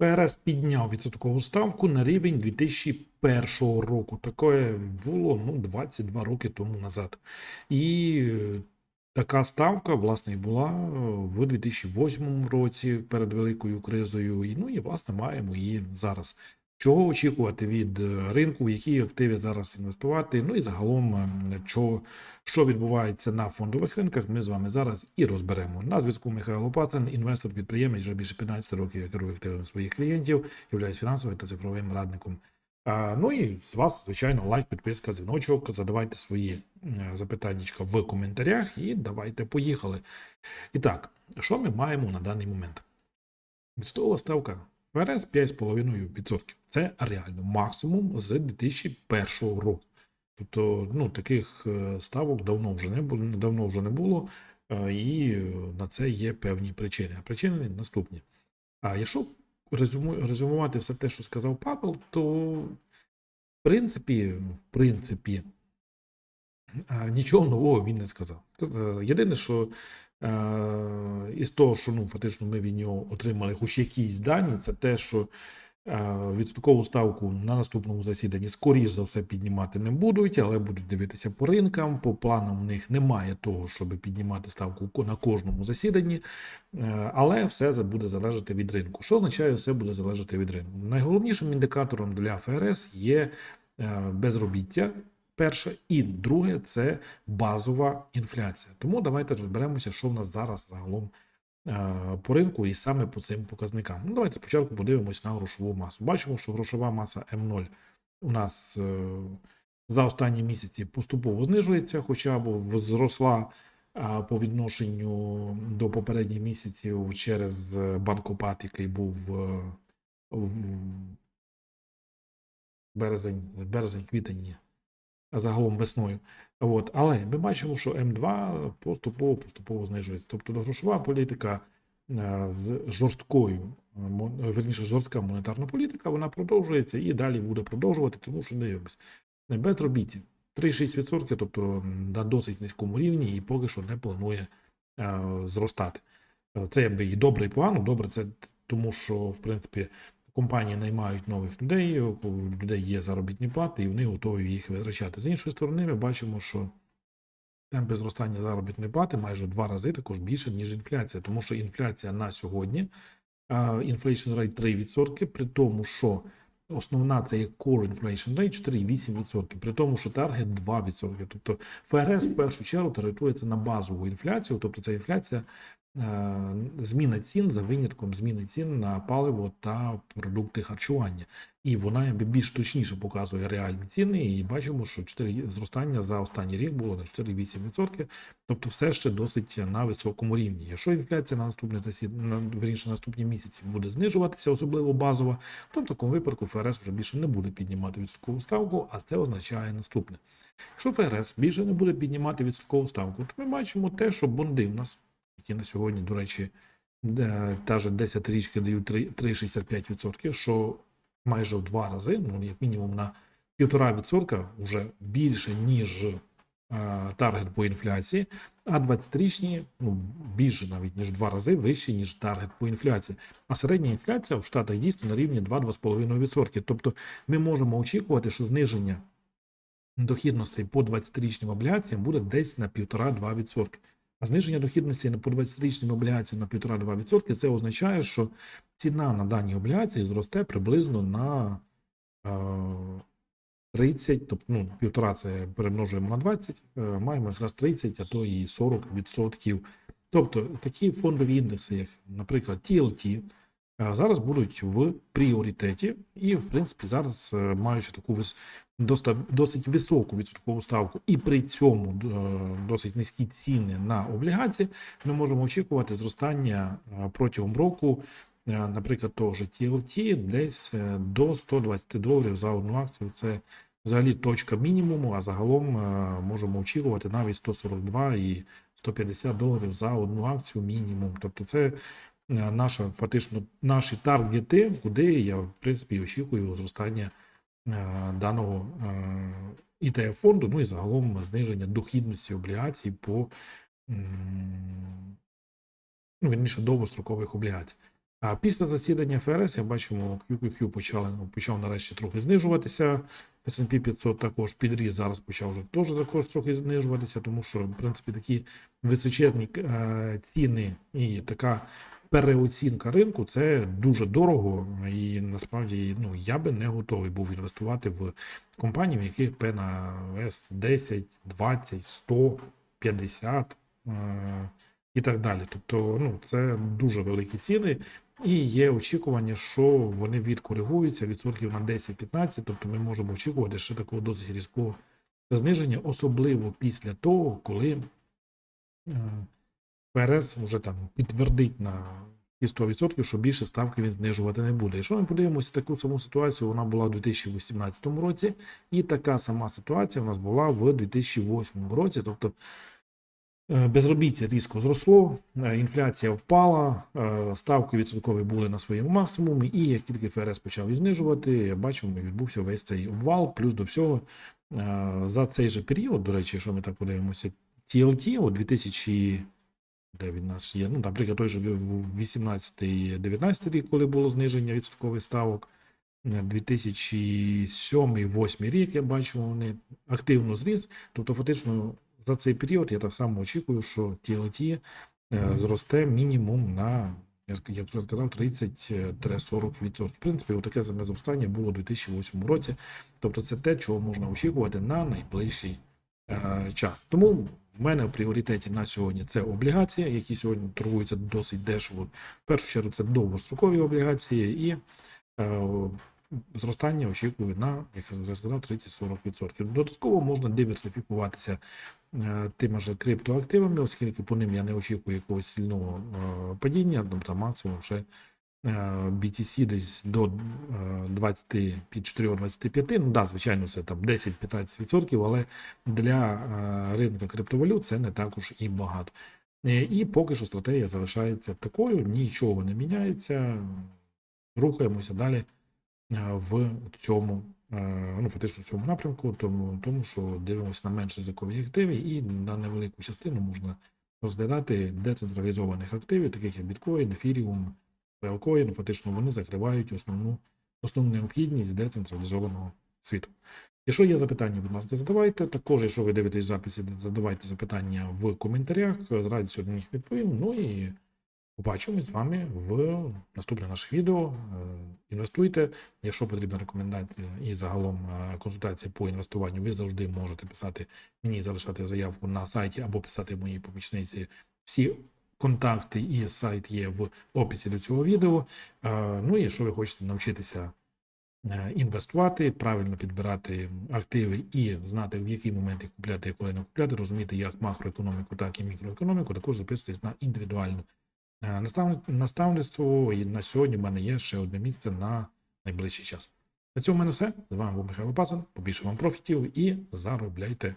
ПРС підняв відсоткову ставку на рівень 2001 року. Таке було ну, 22 роки тому назад. І е, така ставка, власне, і була е, в 2008 році перед великою кризою. І, ну і власне маємо її зараз. Чого очікувати від е, ринку, в які активи зараз інвестувати? Ну і загалом, е, що, відбувається на фондових ринках, ми з вами зараз і розберемо. На зв'язку Михайло Пацан, інвестор, підприємець, вже більше 15 років я керую активами своїх клієнтів, являюсь фінансовим та цифровим радником. Ну і з вас, звичайно, лайк, підписка, дзвіночок. Задавайте свої запитання в коментарях і давайте поїхали. І так, що ми маємо на даний момент? Відстова ставка ФРС 5,5%. Це реально максимум з 2001 року. Тобто, ну, таких е, ставок давно вже не було, давно вже не було, е, і е, на це є певні причини. А причини наступні. А якщо резюму- резюмувати все те, що сказав Павел, то в принципі, в принципі, Нічого нового він не сказав. Єдине, що із того, що ну, фактично ми від нього отримали хоч якісь дані, це те, що е, відсоткову ставку на наступному засіданні, скоріш за все, піднімати не будуть, але будуть дивитися по ринкам. По планам у них немає того, щоб піднімати ставку на кожному засіданні, Е, але все буде залежати від ринку. Що означає, все буде залежати від ринку? Найголовнішим індикатором для ФРС є е, безробіття. Перше, і друге це базова інфляція. Тому давайте розберемося, що в нас зараз загалом е, по ринку і саме по цим показникам. Ну, давайте спочатку подивимось на грошову масу. Бачимо, що грошова маса М0 у нас е, за останні місяці поступово знижується, хоча б зросла по відношенню до попередніх місяців через е, банкопад, який був е, березень, березень, квітень, загалом весною. От, але ми бачимо, що М2 поступово поступово знижується. Тобто грошова політика е, з жорсткою, е, верніше, жорстка монетарна політика, вона продовжується і далі буде продовжувати, тому що дивимось. Безробіття 3,6%, тобто на досить низькому рівні, і поки що не планує е, зростати. Це якби і добре, і погано. Добре, це тому, що в принципі компанії наймають нових людей, у людей є заробітні плати, і вони готові їх витрачати. З іншої сторони, ми бачимо, що темпи зростання заробітної плати майже два рази також більше, ніж інфляція, тому що інфляція на сьогодні, inflation rate 3%, при тому, що основна це є core inflation rate 4,8%, при тому, що таргет 2%. Тобто ФРС в першу чергу таргетується на базову інфляцію, тобто це інфляція е, зміна цін за винятком зміни цін на паливо та продукти харчування. І вона більш точніше показує реальні ціни. І бачимо, що 4 зростання за останній рік було на 4,8%, тобто все ще досить на високому рівні. Якщо інфляція на наступний засід, на вірніше, на наступні місяці буде знижуватися, особливо базово, то в такому випадку ФРС вже більше не буде піднімати відсоткову ставку, а це означає наступне. Якщо ФРС більше не буде піднімати відсоткову ставку, то ми бачимо те, що бонди в нас, які на сьогодні, до речі, та ж 10 річки дають 3,65%, що майже в два рази, ну як мінімум на 1,5% вже більше, ніж е, таргет по інфляції, а 20-річні ну, більше навіть ніж два рази вище, ніж таргет по інфляції. А середня інфляція в Штатах дійсно на рівні 2-2,5%. Тобто ми можемо очікувати, що зниження дохідностей по 20-річним облігаціям буде десь на 1,5-2%. А зниження дохідності по 20-річним облігаціям на 1,5-2% це означає, що ціна на дані облігації зросте приблизно на е, 30, тобто ну, півтора це перемножуємо на 20, е, маємо якраз 30, а то і 40%. Тобто такі фондові індекси, як, наприклад, TLT, е, зараз будуть в пріоритеті, і, в принципі, зараз, е, маючи таку досить високу відсоткову ставку, і при цьому е, досить низькі ціни на облігації, ми можемо очікувати зростання е, протягом року наприклад, того ж TLT десь до 120 доларів за одну акцію. Це взагалі точка мінімуму, а загалом можемо очікувати навіть 142 і 150 доларів за одну акцію мінімум. Тобто це наша фактично наші таргети, куди я в принципі очікую зростання е, даного ETF фонду, ну і загалом зниження дохідності облігацій по ну, вірніше довгострокових облігацій. А після засідання ФРС я бачимо, QQQ почали, почав нарешті трохи знижуватися. S&P 500 також підріс, зараз почав вже теж також трохи знижуватися, тому що, в принципі, такі височезні е, ціни і така переоцінка ринку це дуже дорого. І насправді ну, я би не готовий був інвестувати в компанії, в яких P на S 10, 20, 100, 50 е, і так далі. Тобто, ну, це дуже великі ціни. І є очікування, що вони відкоригуються відсотків на 10-15, тобто ми можемо очікувати ще такого досить різкого зниження, особливо після того, коли е, ФРС вже там підтвердить на ті 100%, що більше ставки він знижувати не буде. Якщо ми подивимося таку саму ситуацію, вона була в 2018 році, і така сама ситуація в нас була в 2008 році. Тобто Е, Безробіття різко зросло, е, інфляція впала, е, ставки відсоткові були на своєму максимумі, і як тільки ФРС почав їх знижувати, бачимо, відбувся весь цей обвал. Плюс до всього за цей же період, до речі, якщо ми так подивимося, TLT у 2000, де він нас є, ну, наприклад, той же 18-19 рік, коли було зниження відсоткових ставок. 2007-2008 рік я бачу, вони активно зріс. Тобто, фактично, за цей період я так само очікую, що TLT е, зросте мінімум на, я як вже сказав, 30-40%. В принципі, таке саме зростання було у 2008 році. Тобто, це те, чого можна очікувати на найближчий е, час. Тому в мене в пріоритеті на сьогодні це облігації, які сьогодні торгуються досить дешево. В першу чергу це довгострокові облігації і е, зростання очікую на, як я вже сказав, 30-40%. Додатково можна диверсифікуватися е, тими ж криптоактивами, оскільки по ним я не очікую якогось сильного е, падіння, тобто максимум ще е, BTC десь до е, 24-25. Ну да, звичайно, це там 10-15%, але для е, ринку криптовалют це не також і багато. Е, І поки що стратегія залишається такою, нічого не міняється. Рухаємося далі е, в цьому, е, ну, фактично в цьому напрямку, тому, тому що дивимося на менш ризикові активи і на невелику частину можна розглядати децентралізованих активів, таких як біткоін, ефіріум, Велкоін, фактично вони закривають основну, основну необхідність децентралізованого світу. Якщо є запитання, будь ласка, задавайте. Також, якщо ви дивитесь записи, задавайте запитання в коментарях. З радістю на них відповім. Ну і побачимось з вами в наступних наших відео. Е, Інвестуйте. Якщо потрібна рекомендація і загалом е, консультація по інвестуванню, ви завжди можете писати мені, залишати заявку на сайті або писати моїй помічниці. Всі контакти і сайт є в описі до цього відео. Ну і якщо ви хочете навчитися е, інвестувати, правильно підбирати активи і знати, в який момент їх купляти і коли не купляти, розуміти як макроекономіку, так і мікроекономіку, також записуйтесь на індивідуальну е, наставництво. І на сьогодні в мене є ще одне місце на найближчий час. На цьому в мене все. З вами був Михайло Пасан. Побільше вам профітів і заробляйте